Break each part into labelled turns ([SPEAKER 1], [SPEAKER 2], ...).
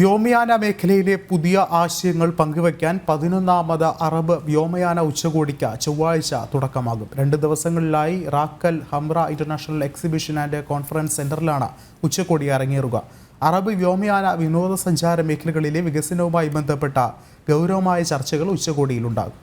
[SPEAKER 1] വ്യോമയാന മേഖലയിലെ പുതിയ ആശയങ്ങൾ പങ്കുവയ്ക്കാൻ പതിനൊന്നാമത് അറബ് വ്യോമയാന ഉച്ചകോടിക്ക് ചൊവ്വാഴ്ച തുടക്കമാകും. രണ്ട് ദിവസങ്ങളിലായി Raquel Hamra international exhibition and conference സെന്ററിലാണ് ഉച്ചകോടി അരങ്ങേറുക. അറബ് വ്യോമയാന വിനോദസഞ്ചാര മേഖലകളിലെ വികസനവുമായി ബന്ധപ്പെട്ട ഗൗരവമായ ചർച്ചകൾ ഉച്ചകോടിയിലുണ്ടാകും.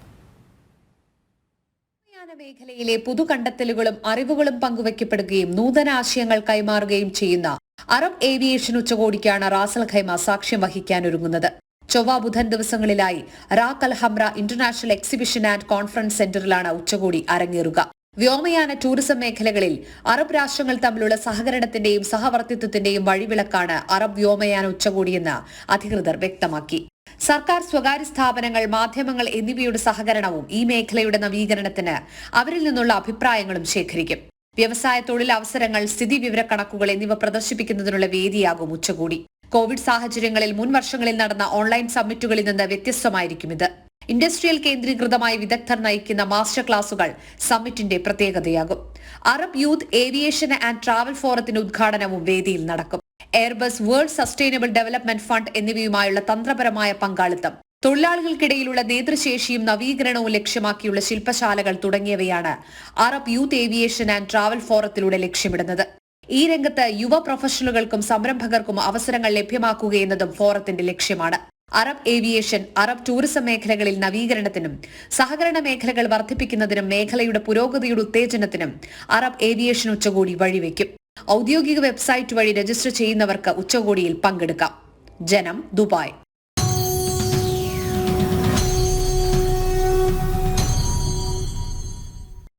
[SPEAKER 2] മേഖലയിലെ പുതുകണ്ടെത്തലുകളും അറിവുകളും പങ്കുവയ്ക്കപ്പെടുകയും നൂതന ആശയങ്ങൾ കൈമാറുകയും ചെയ്യുന്ന അറബ് ഏവിയേഷൻ ഉച്ചകോടിക്കാണ് റാസൽ ഖൈമ സാക്ഷ്യം വഹിക്കാനൊരുങ്ങുന്നത് ചൊവ്വ ബുധൻ ദിവസങ്ങളിലായി RAK Al Hamra international exhibition and conference സെന്ററിലാണ് ഉച്ചകോടി അരങ്ങേറുക. വ്യോമയാന ടൂറിസം മേഖലകളിൽ അറബ് രാഷ്ട്രങ്ങൾ തമ്മിലുള്ള സഹകരണത്തിന്റെയും സഹവർത്തിത്വത്തിന്റെയും വഴിവിളക്കാണ് അറബ് വ്യോമയാന ഉച്ചകോടിയെന്ന് അധികൃതർ വ്യക്തമാക്കി. സർക്കാർ സ്വകാര്യ സ്ഥാപനങ്ങൾ മാധ്യമങ്ങൾ എന്നിവയുടെ സഹകരണവും ഈ മേഖലയുടെ നവീകരണത്തിന് അവരിൽ നിന്നുള്ള അഭിപ്രായങ്ങളും ശേഖരിക്കും. വ്യവസായ തൊഴിൽ അവസരങ്ങൾ സ്ഥിതി വിവരക്കണക്കുകൾ എന്നിവ പ്രദർശിപ്പിക്കുന്നതിനുള്ള വേദിയാകും ഉച്ചകോടി. കോവിഡ് സാഹചര്യങ്ങളിൽ മുൻ വർഷങ്ങളിൽ നടന്ന ഓൺലൈൻ സമ്മിറ്റുകളിൽ നിന്ന് വ്യത്യസ്തമായിരിക്കും ഇത്. ഇൻഡസ്ട്രിയൽ കേന്ദ്രീകൃതമായി വിദഗ്ധർ നയിക്കുന്ന മാസ്റ്റർ ക്ലാസുകൾ സമ്മിറ്റിന്റെ പ്രത്യേകതയാകും. Arab youth aviation and travel ഫോറത്തിന്റെ ഉദ്ഘാടനവും വേദിയിൽ നടക്കും. Airbus world sustainable development fund എന്നിവയുമായുള്ള തന്ത്രപരമായ പങ്കാളിത്തം തൊഴിലാളികൾക്കിടയിലുള്ള നേതൃശേഷിയും നവീകരണവും ലക്ഷ്യമാക്കിയുള്ള ശില്പശാലകൾ തുടങ്ങിയവയാണ് Arab youth aviation and travel ഫോറത്തിലൂടെ ലക്ഷ്യമിടുന്നത്. ഈ രംഗത്ത് യുവ പ്രൊഫഷണലുകൾക്കും സംരംഭകർക്കും അവസരങ്ങൾ ലഭ്യമാക്കുക ലഭ്യമാക്കുകയെന്നതും ഫോറത്തിന്റെ ലക്ഷ്യമാണ്. അറബ് ഏവിയേഷൻ അറബ് ടൂറിസം മേഖലകളിൽ നവീകരണത്തിനും സഹകരണ മേഖലകൾ വർദ്ധിപ്പിക്കുന്നതിനും മേഖലയുടെ പുരോഗതിയുടെ ഉത്തേജനത്തിനും അറബ് ഏവിയേഷൻ ഉച്ചകോടി വഴിവെക്കും. ഔദ്യോഗിക വെബ്സൈറ്റ് വഴി രജിസ്റ്റർ ചെയ്യുന്നവർക്ക് ഉച്ചകോടിയിൽ പങ്കെടുക്കാം. ജനം ദുബായ്.